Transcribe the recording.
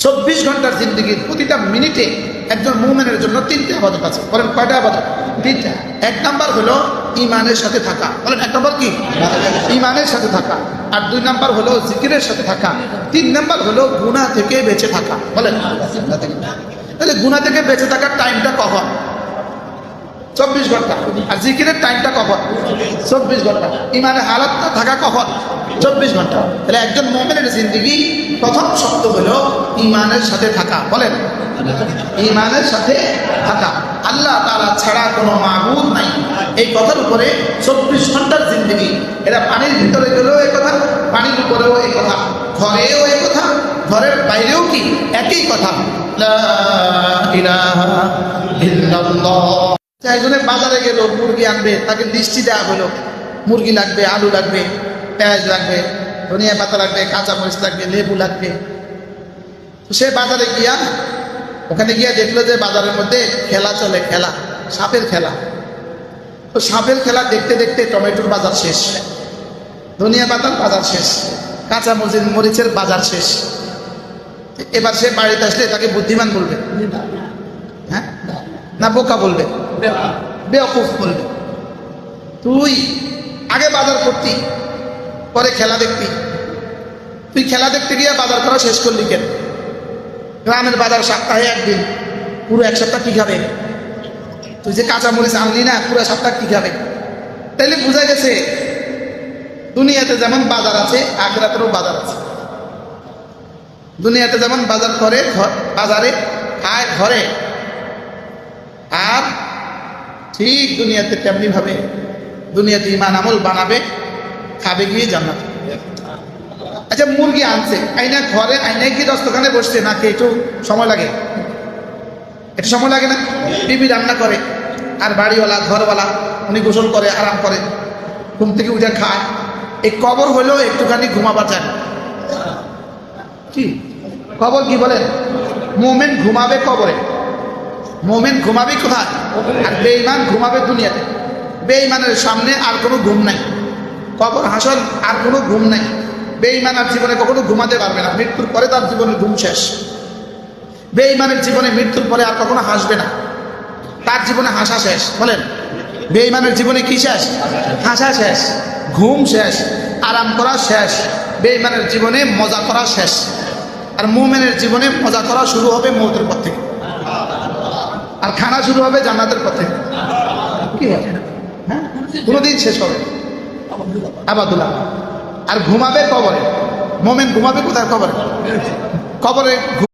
চব্বিশ ঘণ্টার জিন্দগির প্রতিটা মিনিটে একজন মুমেনের জন্য তিনটে আবাদত আছে। বলেন কয়টা আবাদত? তিনটা। এক নাম্বার হলো ইমানের সাথে থাকা। বলেন এক নম্বর কি? ইমানের সাথে থাকা। আর দুই নাম্বার হলো জিকিরের সাথে থাকা। তিন নাম্বার হলো গুণা থেকে বেঁচে থাকা। বলেন। তাহলে গুণা থেকে বেঁচে থাকার টাইমটা কখন? চব্বিশ ঘণ্টা। আর জিকিরের টাইমটা কখন? চব্বিশ ঘণ্টা। ইমানের হালাতটা থাকা কখন? চব্বিশ ঘণ্টা। তাহলে একজন মোমেনের জিন্দগি প্রথম শব্দ হলো ইমানের সাথে থাকা, বলেন। ইমানের সাথে থাকা। আল্লাহ তারা ছাড়া কোনো মাহবুদ নাই। এই কথার উপরে চব্বিশ ঘণ্টার জিন্দগি। এরা পানির ভিতরে গেলেও এই কথা, পানির উপরেও এই কথা, ঘরেও এই কথা, ঘরের বাইরেও কি? একই কথা। ইল্লাল্লাহ। একজনে বাজারে গেল, মুরগি আনবে, তাকে লিস্টি দেওয়া হলো। মুরগি লাগবে, আলু লাগবে, পেঁয়াজ লাগবে, ধনিয়া পাতা লাগবে কাঁচা মরিচ লাগবে, লেবু লাগবে। সে বাজারে গিয়া ওখানে গিয়া দেখল যে বাজারের মধ্যে খেলা চলে, খেলা, সাপের খেলা। তো সাপের খেলা দেখতে দেখতে টমেটোর বাজার শেষ। ধনিয়া পাতার বাজার শেষ। কাঁচা মরিচ, মরিচের বাজার শেষ। এবার সে বাড়িতে আসলে তাকে বুদ্ধিমান বলবে। হ্যাঁ? না, বোকা বলবে। বেওকুফ বলবে। তুই আগে বাজার করতি, পরে খেলা দেখতি। তুই খেলা দেখতে গিয়ে বাজার করা শেষ করলি কেন? গ্রামের বাজার সপ্তাহে একদিন, পুরো এক সপ্তাহ কী খাবে তুই যে কাঁচা মরিচ আনলি না, পুরো সপ্তাহ কী খাবে তাইলে বোঝা গেছে, দুনিয়াতে যেমন বাজার আছে, আখরাতেরও বাজার আছে। দুনিয়াতে যেমন বাজার করে বাজারে খায় ঘরে, আর ঠিক দুনিয়াতে তেমনিভাবে দুনিয়াতে ইমান আমল বানাবে, খাবে গিয়ে জান্নাত। আচ্ছা মুরগি আনছে। আইনা ঘরে আইনা কি দস্তখানে বসছে। নাকি একটু সময় লাগে? একটু সময় লাগে না? বিবি রান্না করে। আর বাড়িওয়ালা, ঘরওয়ালা, উনি গোসল করে, আরাম করে। ঘুম থেকে উঠে খায়। এই কবর হলেও একটুখানি ঘুমাবার চায় কি? কবর কি বলেন? মোমেন ঘুমাবে কবরে। মোমেন ঘুমাবে কোথায়? আর বেইমান ঘুমাবে দুনিয়াতে। বেইমানের সামনে আর কোনো ঘুম নাই। কবর হাসন আর কোনো ঘুম নাই। বেঈমান আর জীবনে কখনো ঘুমাতে পারবে না। মৃত্যুর পরে তার জীবনে ঘুম শেষ। বেঈমানের জীবনে মৃত্যুর পরে আর কখনো হাসবে না। তার জীবনে হাসা শেষ। বলেন, বেঈমানের জীবনে কি শেষ? হাসা শেষ, ঘুম শেষ, আরাম করা শেষ, বেঈমানের জীবনে মজা করা শেষ। আর মুমেনের জীবনে মজা করা শুরু হবে মৌতের পর থেকে। আর খানা শুরু হবে জান্নাতের পথে কি হবে? হ্যাঁ? কোনোদিন শেষ হবে আবাদুল্লাহ। আর ঘুমাবে কবরে। মোমেন ঘুমাবে কোথায়? কবরে। কবরে